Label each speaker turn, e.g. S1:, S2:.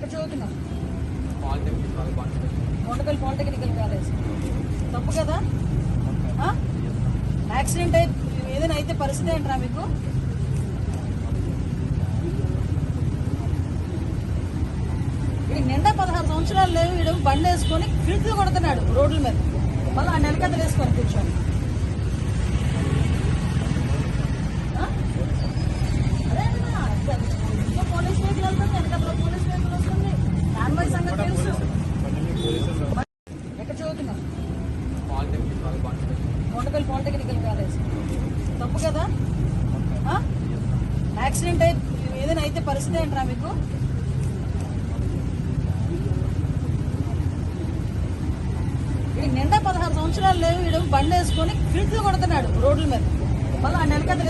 S1: ఎక్కడ చదువుతున్నావు Kondapalli polytechnical college. తప్పు కదా? యాక్సిడెంట్ అయి ఏదైనా అయితే పరిస్థితి ఏంట్రా మీకు? వీడికి నిండా పదహారు సంవత్సరాలు లేవు వీడు బండి వేసుకొని ఫిల్ట్లు కొడుతున్నాడు రోడ్ల మీద. మళ్ళీ ఆ నెలకథలు వేసుకొని కూర్చొని ఎక్కడ చదువుతున్నావు
S2: కాలేజ్
S1: కొండపల్లి పాలిటెక్నికల్ కాలేజ్ తప్పు కదా? యాక్సిడెంట్ అయి ఏదైనా అయితే పరిస్థితి ఏంట్రా మీకు? నిండా పదహారు సంవత్సరాలు లేవు వీడు బండి వేసుకొని ఫిల్ట్లు కొడుతున్నాడు రోడ్ల మీద. మళ్ళీ ఆ నెలకథలు